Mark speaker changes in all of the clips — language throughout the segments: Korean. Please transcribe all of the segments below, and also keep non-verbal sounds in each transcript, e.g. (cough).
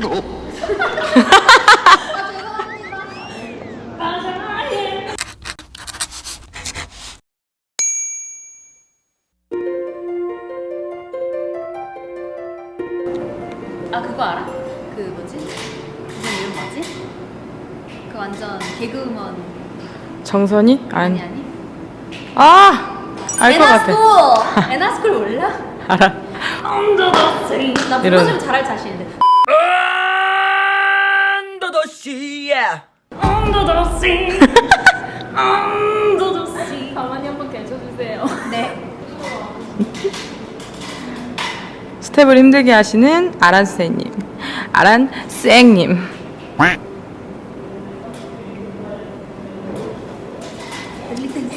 Speaker 1: (laughs) 아 그거 알아? 그 뭐지? 그분 이름 뭐지? 그 완전 개그우먼
Speaker 2: 정선이?
Speaker 1: 아니
Speaker 2: 아니.
Speaker 1: 아니?
Speaker 2: 아! 알 것 같아.
Speaker 1: 에나스쿨! 에나스쿨 (laughs) 몰라?
Speaker 2: 알아.
Speaker 1: 나
Speaker 2: 이런.
Speaker 1: 불러주면 잘할 자신인데
Speaker 3: 언더더시 예.
Speaker 1: 언더더시 언더더시 (laughs) 가만히 한번 계셔주세요 네
Speaker 2: 스텝을 힘들게 하시는 아란 쌤님. 아란 쌩님.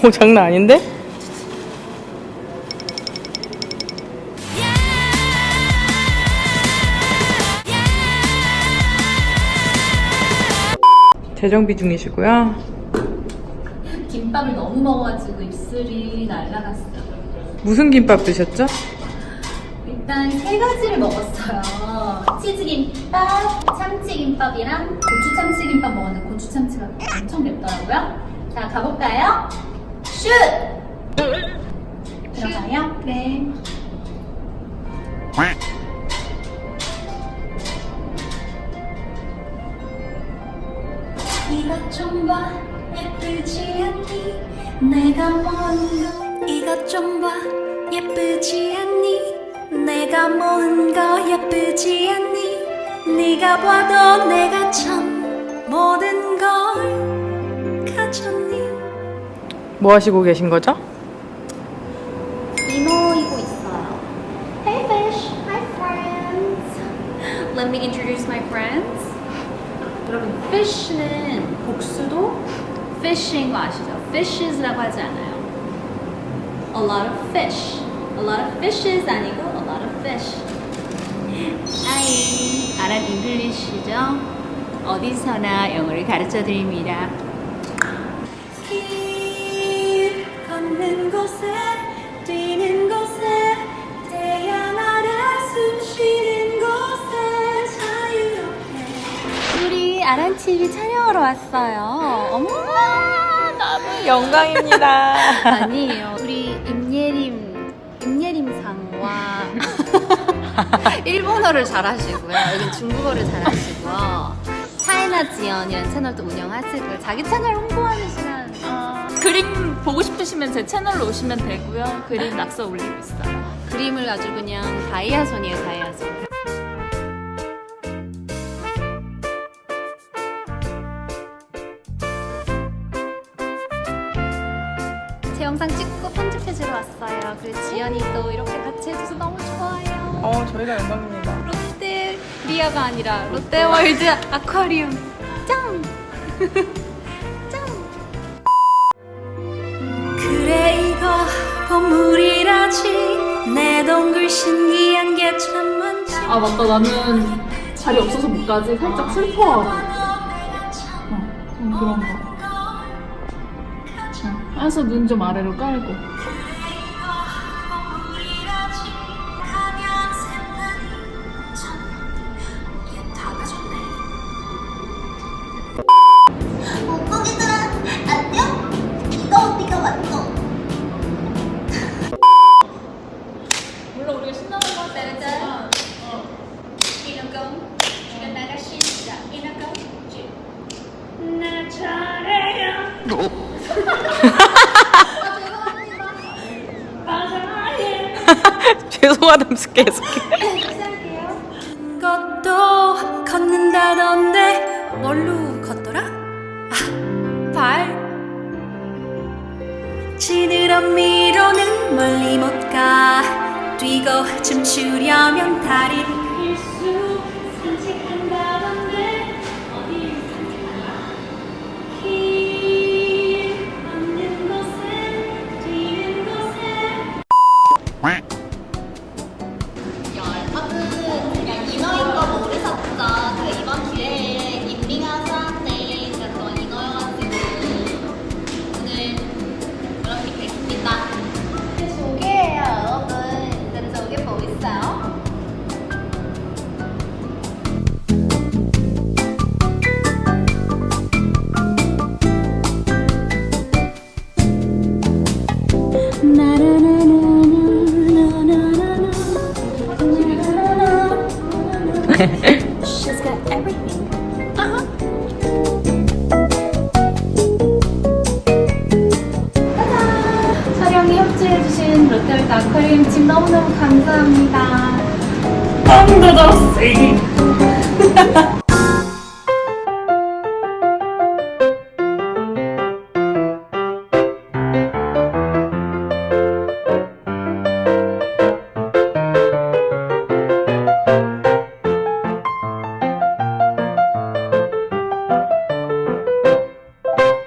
Speaker 2: 오, 장난 아닌데? 재정비 중이시고요.
Speaker 1: 김밥을 너무 먹어가지고 입술이 날라갔어
Speaker 2: 무슨 김밥 드셨죠?
Speaker 1: 일단 세 가지를 먹었어요. 치즈김밥, 참치김밥이랑 고추 참치김밥 먹었는데 고추 참치가 엄청 맵더라고요. 자 가볼까요? 슛! 들어가요? 네. 내가 뭔가
Speaker 4: 이것 좀 봐 예쁘지 않니 내가 거 예쁘지 않니 네가 봐도 내가 참 모든 걸 가졌니
Speaker 2: 뭐 하시고 계신 거죠?
Speaker 1: 이모이고 있어요. Hey fish, hi friends. Let me introduce my friends. 여러분, fish는 복수도 fish인 거 아시죠? Fishes라고 하지 않아요. A lot of fish. A lot of fishes 아니고 a lot of fish. 하이, 아랍 잉글리시죠? 어디서나 영어를 가르쳐 드립니다.
Speaker 4: 길 걷는 곳에 뛰는 곳에 태양 아래 숨 쉬는 곳에 자유롭게
Speaker 1: 우리 아란 TV 촬영하러 왔어요. 어머,
Speaker 2: 영광입니다. (laughs)
Speaker 1: 아니에요. 우리 임예림 임예림상과 (laughs) 일본어를 잘하시고요. 여기 중국어를 잘하시고요. 차이나 지연이라는 채널도 운영하시고 자기 채널 홍보하는 시간. 어,
Speaker 5: 그림 보고 싶으시면 제 채널로 오시면 되고요. 그림 낙서 올리고 있어요.
Speaker 1: 그림을 아주 그냥 다이아손이에요, 다이아손. 제 영상 찍고 편집해주러 왔어요. 그리고 지연이 또 이렇게 같이 해줘서 너무 좋아요.
Speaker 2: 어, 저희가 영광입니다.
Speaker 1: 롯데 리아가 아니라 롯데월드 아쿠아리움 짱! (laughs) 짱!
Speaker 4: 그래 이거 보물이라지 내 동굴 신기한 게 참 많지
Speaker 5: 아 맞다 나는 자리 없어서 못 가지 살짝 슬퍼하고 어, 좀 그런 거 응. 해서 눈 좀 아래로 깔고.
Speaker 4: 돋
Speaker 2: 죄송하다면서 계속해.
Speaker 4: 것도 걷는다던데 뭘로 걷더라? 아, 발 지느러미로는 멀리 못 가 뛰고 춤추려면 다리를 She's got everything.
Speaker 1: 촬영에 협조해주신 롯데월드 아쿠아리움 팀 너무너무 감사합니다.
Speaker 5: 엉더더씨 (laughs)